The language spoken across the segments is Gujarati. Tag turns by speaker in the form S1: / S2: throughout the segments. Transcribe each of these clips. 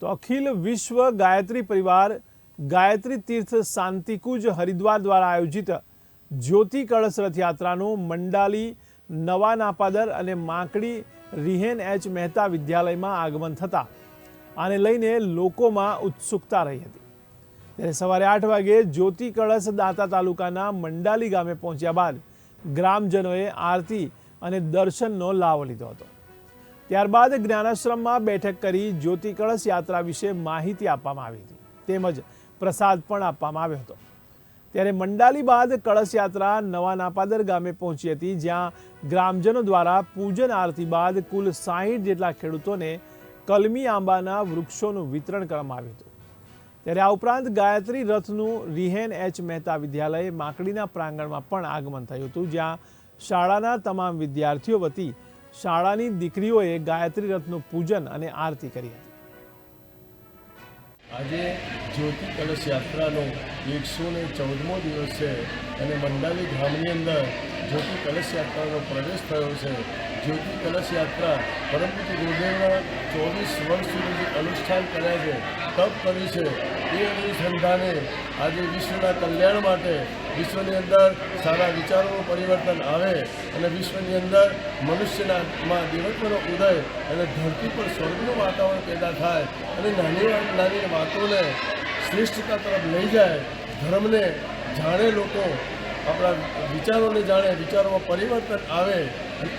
S1: તો અખિલ વિશ્વ ગાયત્રી પરિવાર ગાયત્રી તીર્થ શાંતિકુંજ હરિદ્વાર દ્વારા આયોજિત જ્યોતિ કળશ રથયાત્રાનું મંડાલી, નવા નાપાદર અને માકડી રિહેન એચ મહેતા વિદ્યાલયમાં આગમન થતાં આને લઈને લોકોમાં ઉત્સુકતા રહી હતી. ત્યારે સવારે આઠ વાગે જ્યોતિ કળશ દાંતા તાલુકાના મંડાલી ગામે પહોંચ્યા બાદ ગ્રામજનોએ આરતી અને દર્શનનો લાવો લીધો હતો. ત્યારબાદ જ્ઞાનાશ્રમમાં બેઠક કરી જ્યોતિ કળશ યાત્રા વિશે માહિતી આપવામાં આવી હતી. તેમજ પ્રસાદ પણ આપવામાં આવ્યો હતો. ત્યારે મંડાલી બાદ કળશ યાત્રા નવા નાપાદર ગામે પહોંચી હતી, જ્યાં ગ્રામજનો દ્વારા પૂજન આરતી બાદ કુલ સાહીઠ જેટલા ખેડૂતોને કલમી આંબાના વૃક્ષોનું વિતરણ કરવામાં આવ્યું હતું. ત્યારે આ ઉપરાંત ગાયત્રી રથનું રિહેન એચ મહેતા વિદ્યાલય, માકડીના પ્રાંગણમાં પણ આગમન થયું હતું, જ્યાં શાળાના તમામ વિદ્યાર્થીઓ વતી શાળાની દીકરીઓએ ગાયત્રી રથનું પૂજન અને આરતી કરી હતી.
S2: આજે જ્યોતિ કલશ યાત્રાનો એકસો ને ચૌદમો દિવસ છે અને મંડાલી ગામની અંદર જ્યોતિ કલશ યાત્રાનો પ્રવેશ થયો છે. જ્યોતિ કલશ યાત્રા પરંતુ ગુરુદેવના ચોવીસ વર્ષ સુધી અનુષ્ઠાન કર્યા છે, તપ કર્યું છે, એ અનુસંધાને આજે વિશ્વના કલ્યાણ માટે વિશ્વની અંદર સારા વિચારોનું પરિવર્તન આવે અને વિશ્વની અંદર મનુષ્યનામાં દિવસનો ઉદય અને ધરતી પર સ્વર્ગનું વાતાવરણ પેદા થાય અને નાની નાની વાતોને શ્રેષ્ઠતા તરફ લઈ જાય, ધર્મને જાણે લોકો આપણા વિચારોને જાણે વિચારોમાં પરિવર્તન આવે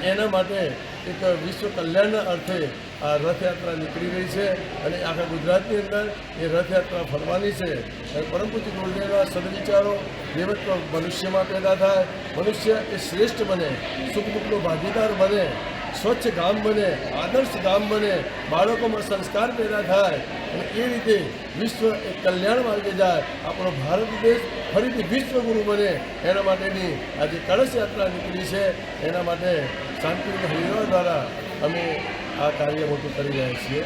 S2: એના માટે એક વિશ્વ કલ્યાણના અર્થે આ રથયાત્રા નીકળી રહી છે અને આખા ગુજરાતની અંદર એ રથયાત્રા ફરવાની છે. અને પરમ પૂજ્ય ગુરુદેવના સદવિચારો દેવત્વ મનુષ્યમાં પેદા થાય. મનુષ્ય એ શ્રેષ્ઠ બને સુખ દુઃખનો ભાગીદાર બને. સ્વચ્છ ગામ બને, આદર્શ ગામ બને, બાળકોમાં સંસ્કાર પેદા થાય અને એ રીતે વિશ્વ એક કલ્યાણ માર્ગે જાય. આપણો ભારત દેશ ફરીથી વિશ્વગુરુ બને. એના માટેની આજે કળશ યાત્રા નીકળી છે. એના માટે શાંતિ હરિવાર દ્વારા અમે આ કાર્ય મોટું કરી રહ્યા છીએ.